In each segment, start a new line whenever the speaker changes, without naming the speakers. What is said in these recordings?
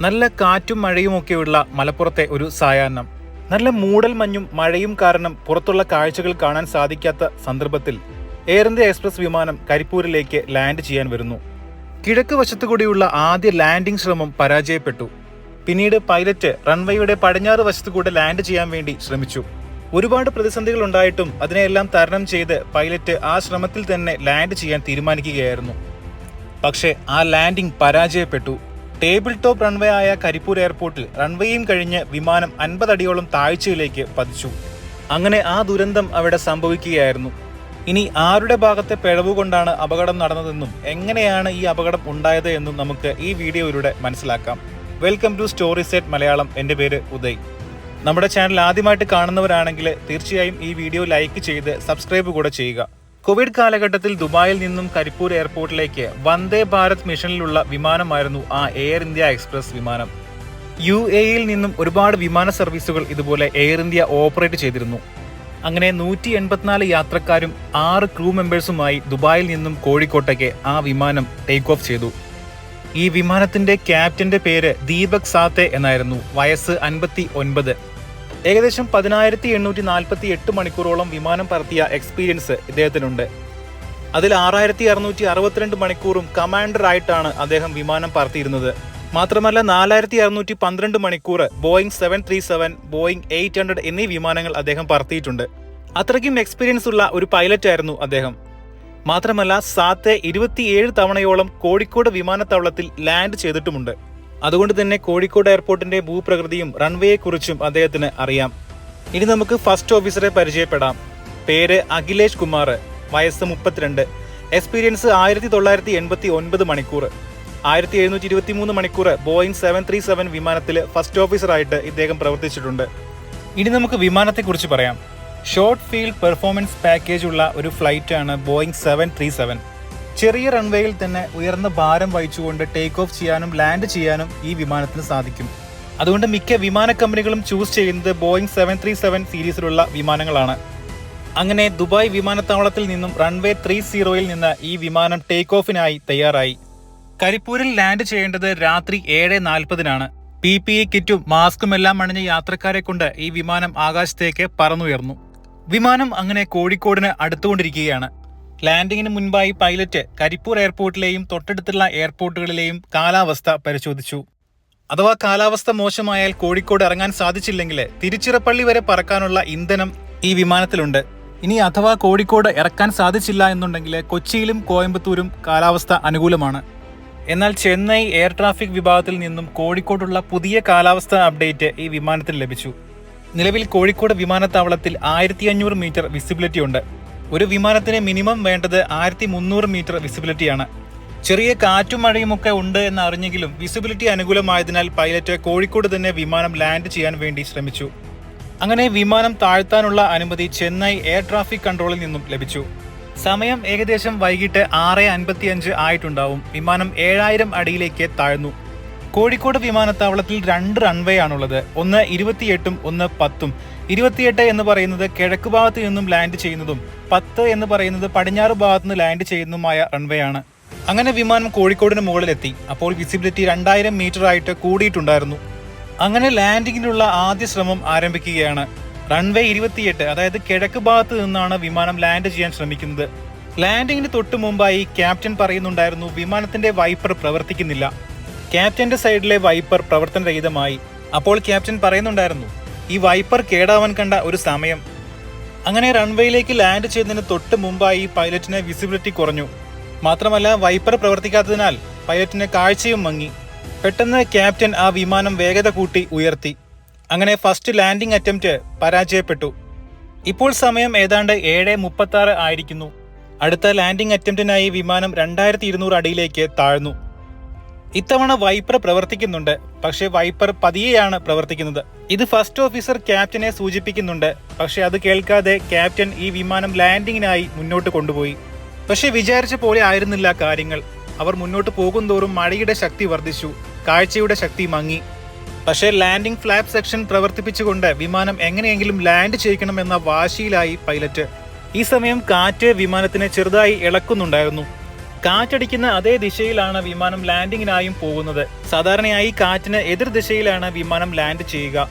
നല്ല കാറ്റും മഴയുമൊക്കെയുള്ള മലപ്പുറത്തെ ഒരു സായാഹ്നം. നല്ല മൂടൽ മഞ്ഞും മഴയും കാരണം പുറത്തുള്ള കാഴ്ചകൾ കാണാൻ സാധിക്കാത്ത സന്ദർഭത്തിൽ എയർ ഇന്ത്യ എക്സ്പ്രസ് വിമാനം കരിപ്പൂരിലേക്ക് ലാൻഡ് ചെയ്യാൻ വരുന്നു. കിഴക്ക് വശത്തുകൂടിയുള്ള ആദ്യ ലാൻഡിംഗ് ശ്രമം പരാജയപ്പെട്ടു. പിന്നീട് പൈലറ്റ് റൺവേയുടെ പടിഞ്ഞാറ് വശത്തുകൂടെ ലാൻഡ് ചെയ്യാൻ വേണ്ടി ശ്രമിച്ചു. ഒരുപാട് പ്രതിസന്ധികൾ ഉണ്ടായിട്ടും അതിനെയെല്ലാം തരണം ചെയ്ത് പൈലറ്റ് ആ ശ്രമത്തിൽ തന്നെ ലാൻഡ് ചെയ്യാൻ തീരുമാനിക്കുകയായിരുന്നു. പക്ഷേ ആ ലാൻഡിംഗ് പരാജയപ്പെട്ടു. ടേബിൾ ടോപ്പ് റൺവേ ആയ കരിപ്പൂർ എയർപോർട്ടിൽ റൺവേയും കഴിഞ്ഞ് വിമാനം അൻപതടിയോളം താഴ്ചയിലേക്ക് പതിച്ചു. അങ്ങനെ ആ ദുരന്തം അവിടെ സംഭവിക്കുകയായിരുന്നു. ഇനി ആരുടെ ഭാഗത്തെ പിഴവ് കൊണ്ടാണ് അപകടം നടന്നതെന്നും എങ്ങനെയാണ് ഈ അപകടം ഉണ്ടായത് എന്നും നമുക്ക് ഈ വീഡിയോയിലൂടെ മനസ്സിലാക്കാം. Welcome to story set Malayalam. എന്റെ പേര് ഉദയ്. നമ്മുടെ ചാനൽ ആദ്യമായിട്ട് കാണുന്നവരാണെങ്കിൽ തീർച്ചയായും ഈ വീഡിയോ ലൈക്ക് ചെയ്ത് സബ്സ്ക്രൈബ് കൂടെ ചെയ്യുക. കോവിഡ് കാലഘട്ടത്തിൽ ദുബായിൽ നിന്നും കരിപ്പൂർ എയർപോർട്ടിലേക്ക് വന്ദേ ഭാരത് മിഷനിലുള്ള വിമാനമായിരുന്നു ആ എയർ ഇന്ത്യ എക്സ്പ്രസ് വിമാനം. യു എയിൽ നിന്നും ഒരുപാട് വിമാന സർവീസുകൾ ഇതുപോലെ എയർ ഇന്ത്യ ഓപ്പറേറ്റ് ചെയ്തിരുന്നു. അങ്ങനെ നൂറ്റി എൺപത്തിനാല് യാത്രക്കാരും ആറ് ക്രൂ മെമ്പേഴ്സുമായി ദുബായിൽ നിന്നും കോഴിക്കോട്ടേക്ക് ആ വിമാനം ടേക്ക് ഓഫ് ചെയ്തു. ഈ വിമാനത്തിന്റെ ക്യാപ്റ്റന്റെ പേര് ദീപക് സാത്തെ എന്നായിരുന്നു. വയസ്സ് അൻപത്തി ഒൻപത്. ഏകദേശം പതിനായിരത്തി എണ്ണൂറ്റി നാൽപ്പത്തി എട്ട് മണിക്കൂറോളം വിമാനം പറത്തിയ എക്സ്പീരിയൻസ് ഇദ്ദേഹത്തിനുണ്ട്. അതിൽ ആറായിരത്തി അറുന്നൂറ്റി അറുപത്തിരണ്ട് മണിക്കൂറും കമാൻഡർ ആയിട്ടാണ് അദ്ദേഹം വിമാനം പറത്തിയിരുന്നത്. മാത്രമല്ല നാലായിരത്തി അറുന്നൂറ്റി പന്ത്രണ്ട് മണിക്കൂർ Boeing seven three seven Boeing eight hundred എന്നീ വിമാനങ്ങൾ അദ്ദേഹം പറത്തിയിട്ടുണ്ട്. അത്രയ്ക്കും എക്സ്പീരിയൻസ് ഉള്ള ഒരു പൈലറ്റ് ആയിരുന്നു അദ്ദേഹം. മാത്രമല്ല സാത്തെ ഇരുപത്തിയേഴ് തവണയോളം കോഴിക്കോട് വിമാനത്താവളത്തിൽ ലാൻഡ് ചെയ്തിട്ടുമുണ്ട്. അതുകൊണ്ട് തന്നെ കോഴിക്കോട് എയർപോർട്ടിന്റെ ഭൂപ്രകൃതിയും റൺവേയെക്കുറിച്ചും അദ്ദേഹത്തിന് അറിയാം. ഇനി നമുക്ക് ഫസ്റ്റ് ഓഫീസറെ പരിചയപ്പെടാം. പേര് അഖിലേഷ് കുമാർ വയസ്സ് മുപ്പത്തിരണ്ട്. എക്സ്പീരിയൻസ് ആയിരത്തി തൊള്ളായിരത്തി എൺപത്തി ഒൻപത് മണിക്കൂർ. ആയിരത്തി എഴുന്നൂറ്റി ഇരുപത്തി മൂന്ന് മണിക്കൂർ ബോയിങ് സെവൻ ത്രീ സെവൻ വിമാനത്തിൽ ഫസ്റ്റ് ഓഫീസറായിട്ട് ഇദ്ദേഹം പ്രവർത്തിച്ചിട്ടുണ്ട്. ഇനി നമുക്ക് വിമാനത്തെക്കുറിച്ച് പറയാം. ഷോർട്ട് ഫീൽഡ് പെർഫോമൻസ് പാക്കേജ് ഉള്ള ഒരു ഫ്ലൈറ്റ് ആണ് ബോയിങ് സെവൻ ത്രീ സെവൻ. ചെറിയ റൺവേയിൽ തന്നെ ഉയർന്ന ഭാരം വഹിച്ചുകൊണ്ട് ടേക്ക് ഓഫ് ചെയ്യാനും ലാൻഡ് ചെയ്യാനും ഈ വിമാനത്തിന് സാധിക്കും. അതുകൊണ്ട് മിക്ക വിമാന കമ്പനികളും ചൂസ് ചെയ്യുന്നത് ബോയിങ് സെവൻ ത്രീ സെവൻ സീരീസിലുള്ള വിമാനങ്ങളാണ്. അങ്ങനെ ദുബായ് വിമാനത്താവളത്തിൽ നിന്നും റൺവേ ത്രീ സീറോയിൽ നിന്ന് ഈ വിമാനം ടേക്ക് ഓഫിനായി തയ്യാറായി. കരിപ്പൂരിൽ ലാൻഡ് ചെയ്യേണ്ടത് രാത്രി ഏഴ് നാൽപ്പതിനാണ്. പി പി ഇ കിറ്റും മാസ്കും എല്ലാം അണിഞ്ഞ യാത്രക്കാരെ കൊണ്ട് ഈ വിമാനം ആകാശത്തേക്ക് പറന്നുയർന്നു. വിമാനം അങ്ങനെ കോഴിക്കോടിന് അടുത്തുകൊണ്ടിരിക്കുകയാണ്. ലാൻഡിങ്ങിന് മുൻപായി പൈലറ്റ് കരിപ്പൂർ എയർപോർട്ടിലെയും തൊട്ടടുത്തുള്ള എയർപോർട്ടുകളിലെയും കാലാവസ്ഥ പരിശോധിച്ചു. അഥവാ കാലാവസ്ഥ മോശമായാൽ കോഴിക്കോട് ഇറങ്ങാൻ സാധിച്ചില്ലെങ്കിൽ തിരുച്ചിറപ്പള്ളി വരെ പറക്കാനുള്ള ഇന്ധനം ഈ വിമാനത്തിലുണ്ട്. ഇനി അഥവാ കോഴിക്കോട് ഇറക്കാൻ സാധിച്ചില്ല എന്നുണ്ടെങ്കിൽ കൊച്ചിയിലും കോയമ്പത്തൂരും കാലാവസ്ഥ അനുകൂലമാണ്. എന്നാൽ ചെന്നൈ എയർ ട്രാഫിക് വിഭാഗത്തിൽ നിന്നും കോഴിക്കോടുള്ള പുതിയ കാലാവസ്ഥ അപ്ഡേറ്റ് ഈ വിമാനത്തിൽ ലഭിച്ചു. നിലവിൽ കോഴിക്കോട് വിമാനത്താവളത്തിൽ ആയിരത്തി അഞ്ഞൂറ് മീറ്റർ വിസിബിലിറ്റി ഉണ്ട് ഒരു വിമാനത്തിന് മിനിമം വേണ്ടത് ആയിരത്തി മുന്നൂറ് മീറ്റർ വിസിബിലിറ്റിയാണ്. ചെറിയ കാറ്റും മഴയും ഒക്കെ ഉണ്ട് എന്ന് അറിഞ്ഞെങ്കിലും വിസിബിലിറ്റി അനുകൂലമായതിനാൽ പൈലറ്റ് കോഴിക്കോട് തന്നെ വിമാനം ലാൻഡ് ചെയ്യാൻ വേണ്ടി ശ്രമിച്ചു. അങ്ങനെ വിമാനം താഴ്ത്താനുള്ള അനുമതി ചെന്നൈ എയർ ട്രാഫിക് കൺട്രോളിൽ നിന്നും ലഭിച്ചു. സമയം ഏകദേശം വൈകിട്ട് ആറ് അൻപത്തിയഞ്ച് ആയിട്ടുണ്ടാവും. വിമാനം ഏഴായിരം അടിയിലേക്ക് താഴ്ന്നു. കോഴിക്കോട് വിമാനത്താവളത്തിൽ രണ്ട് റൺവേ ആണുള്ളത് ഒന്ന് ഇരുപത്തിയെട്ടും ഒന്ന് പത്തും. ഇരുപത്തിയെട്ട് എന്ന് പറയുന്നത് കിഴക്ക് ഭാഗത്ത് നിന്നും ലാൻഡ് ചെയ്യുന്നതും പത്ത് എന്ന് പറയുന്നത് പടിഞ്ഞാറ് ഭാഗത്ത് നിന്ന് ലാൻഡ് ചെയ്യുന്നതുമായ റൺവേ ആണ്. അങ്ങനെ വിമാനം കോഴിക്കോടിന് മുകളിലെത്തി. അപ്പോൾ വിസിബിലിറ്റി രണ്ടായിരം മീറ്റർ ആയിട്ട് കൂടിയിട്ടുണ്ടായിരുന്നു. അങ്ങനെ ലാൻഡിങ്ങിനുള്ള ആദ്യ ശ്രമം ആരംഭിക്കുകയാണ്. റൺവേ ഇരുപത്തിയെട്ട് അതായത് കിഴക്ക് ഭാഗത്ത് നിന്നാണ് വിമാനം ലാൻഡ് ചെയ്യാൻ ശ്രമിക്കുന്നത്. ലാൻഡിങ്ങിന് തൊട്ട് മുമ്പായി ക്യാപ്റ്റൻ പറയുന്നുണ്ടായിരുന്നു വിമാനത്തിന്റെ വൈപ്പർ പ്രവർത്തിക്കുന്നില്ല. ക്യാപ്റ്റന്റെ സൈഡിലെ വൈപ്പർ പ്രവർത്തനരഹിതമായി. അപ്പോൾ ക്യാപ്റ്റൻ പറയുന്നുണ്ടായിരുന്നു ഈ വൈപ്പർ കേടാവാൻ കണ്ട ഒരു സമയം. അങ്ങനെ റൺവേയിലേക്ക് ലാൻഡ് ചെയ്തതിന് തൊട്ട് മുമ്പായി പൈലറ്റിന് വിസിബിലിറ്റി കുറഞ്ഞു. മാത്രമല്ല വൈപ്പർ പ്രവർത്തിക്കാത്തതിനാൽ പൈലറ്റിന് കാഴ്ചയും മങ്ങി. പെട്ടെന്ന് ക്യാപ്റ്റൻ ആ വിമാനം വേഗത കൂട്ടി ഉയർത്തി. അങ്ങനെ ഫസ്റ്റ് ലാൻഡിംഗ് അറ്റംപ്റ്റ് പരാജയപ്പെട്ടു. ഇപ്പോൾ സമയം ഏതാണ്ട് ഏഴ് മുപ്പത്തി ആയിരിക്കുന്നു. അടുത്ത ലാൻഡിംഗ് അറ്റംപ്റ്റിനായി വിമാനം രണ്ടായിരത്തി ഇരുന്നൂറ് അടിയിലേക്ക് താഴ്ന്നു. ഇത്തവണ വൈപ്പർ പ്രവർത്തിക്കുന്നുണ്ട്. പക്ഷേ വൈപ്പർ പതിയെയാണ് പ്രവർത്തിക്കുന്നത്. ഇത് ഫസ്റ്റ് ഓഫീസർ ക്യാപ്റ്റനെ സൂചിപ്പിക്കുന്നുണ്ട്. പക്ഷേ അത് കേൾക്കാതെ ക്യാപ്റ്റൻ ഈ വിമാനം ലാൻഡിങ്ങിനായി മുന്നോട്ട് കൊണ്ടുപോയി. പക്ഷേ വിചാരിച്ച പോലെ ആയിരുന്നില്ല കാര്യങ്ങൾ. അവർ മുന്നോട്ട് പോകുന്തോറും മഴയുടെ ശക്തി വർദ്ധിച്ചു. കാഴ്ചയുടെ ശക്തി മങ്ങി. പക്ഷേ ലാൻഡിംഗ് ഫ്ലാപ് സെക്ഷൻ പ്രവർത്തിപ്പിച്ചുകൊണ്ട് വിമാനം എങ്ങനെയെങ്കിലും ലാൻഡ് ചെയ്യിക്കണമെന്ന വാശിയിലായി പൈലറ്റ്. ഈ സമയം കാറ്റ് വിമാനത്തിനെ ചെറുതായി ഇളക്കുന്നുണ്ടായിരുന്നു. കാറ്റടിക്കുന്ന അതേ ദിശയിലാണ് വിമാനം ലാൻഡിങ്ങിനായും പോകുന്നത്. സാധാരണയായി കാറ്റിന് എതിർ ദിശയിലാണ് വിമാനം ലാൻഡ് ചെയ്യുക.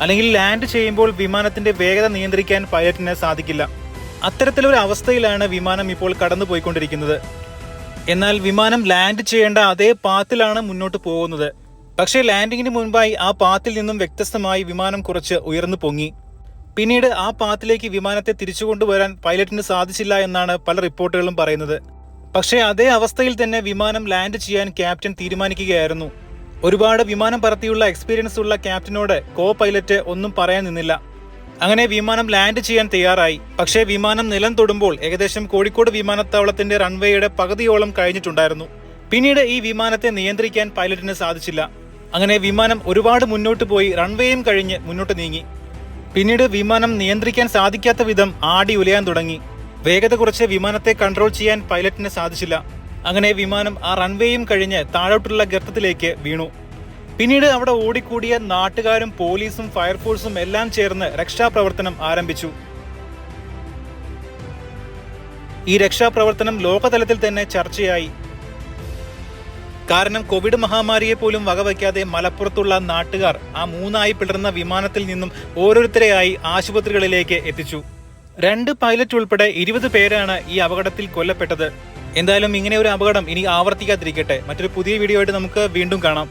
അല്ലെങ്കിൽ ലാൻഡ് ചെയ്യുമ്പോൾ വിമാനത്തിന്റെ വേഗത നിയന്ത്രിക്കാൻ പൈലറ്റിന് സാധിക്കില്ല. അത്തരത്തിലൊരു അവസ്ഥയിലാണ് വിമാനം ഇപ്പോൾ കടന്നുപോയിക്കൊണ്ടിരിക്കുന്നത്. എന്നാൽ വിമാനം ലാൻഡ് ചെയ്യേണ്ട അതേ പാത്തിലാണ് മുന്നോട്ട് പോകുന്നത്. പക്ഷേ ലാൻഡിങ്ങിന് മുൻപായി ആ പാത്തിൽ നിന്നും വ്യത്യസ്തമായി വിമാനം കുറച്ച് ഉയർന്നു പൊങ്ങി. പിന്നീട് ആ പാത്തിലേക്ക് വിമാനത്തെ തിരിച്ചുകൊണ്ടുവരാൻ പൈലറ്റിന് സാധിച്ചില്ല എന്നാണ് പല റിപ്പോർട്ടുകളും പറയുന്നത്. പക്ഷേ അതേ അവസ്ഥയിൽ തന്നെ വിമാനം ലാൻഡ് ചെയ്യാൻ ക്യാപ്റ്റൻ തീരുമാനിക്കുകയായിരുന്നു. ഒരുപാട് വിമാനം പറത്തിയുള്ള എക്സ്പീരിയൻസ് ഉള്ള ക്യാപ്റ്റനോട് കോ പൈലറ്റ് ഒന്നും പറയാൻ നിന്നില്ല. അങ്ങനെ വിമാനം ലാൻഡ് ചെയ്യാൻ തയ്യാറായി. പക്ഷേ വിമാനം നിലം തൊടുമ്പോൾ ഏകദേശം കോഴിക്കോട് വിമാനത്താവളത്തിന്റെ റൺവേയുടെ പകുതിയോളം കഴിഞ്ഞിട്ടുണ്ടായിരുന്നു. പിന്നീട് ഈ വിമാനത്തെ നിയന്ത്രിക്കാൻ പൈലറ്റിന് സാധിച്ചില്ല. അങ്ങനെ വിമാനം ഒരുപാട് മുന്നോട്ട് പോയി റൺവേയും കഴിഞ്ഞ് മുന്നോട്ട് നീങ്ങി. പിന്നീട് വിമാനം നിയന്ത്രിക്കാൻ സാധിക്കാത്ത വിധം ആടി ഉലയാൻ തുടങ്ങി. വേഗത കുറച്ച് വിമാനത്തെ കൺട്രോൾ ചെയ്യാൻ പൈലറ്റിന് സാധിച്ചില്ല. അങ്ങനെ വിമാനം ആ റൺവേയും കഴിഞ്ഞ് താഴോട്ടുള്ള ഗർത്തത്തിലേക്ക് വീണു. പിന്നീട് അവിടെ ഓടിക്കൂടിയ നാട്ടുകാരും പോലീസും ഫയർഫോഴ്സും എല്ലാം ചേർന്ന് രക്ഷാപ്രവർത്തനം ആരംഭിച്ചു. ഈ രക്ഷാപ്രവർത്തനം ലോകതലത്തിൽ തന്നെ ചർച്ചയായി. കാരണം കോവിഡ് മഹാമാരിയെ പോലും വകവയ്ക്കാതെ മലപ്പുറത്തുള്ള നാട്ടുകാർ ആ മൂന്നായി പിളർന്ന വിമാനത്തിൽ നിന്നും ഓരോരുത്തരെയായി ആശുപത്രികളിലേക്ക് എത്തിച്ചു. രണ്ട് പൈലറ്റ് ഉൾപ്പെടെ ഇരുപത് പേരാണ് ഈ അപകടത്തിൽ കൊല്ലപ്പെട്ടത്. എന്തായാലും ഇങ്ങനെ ഒരു അപകടം ഇനി ആവർത്തിക്കാതിരിക്കട്ടെ. മറ്റൊരു പുതിയ വീഡിയോ ആയിട്ട് നമുക്ക് വീണ്ടും കാണാം.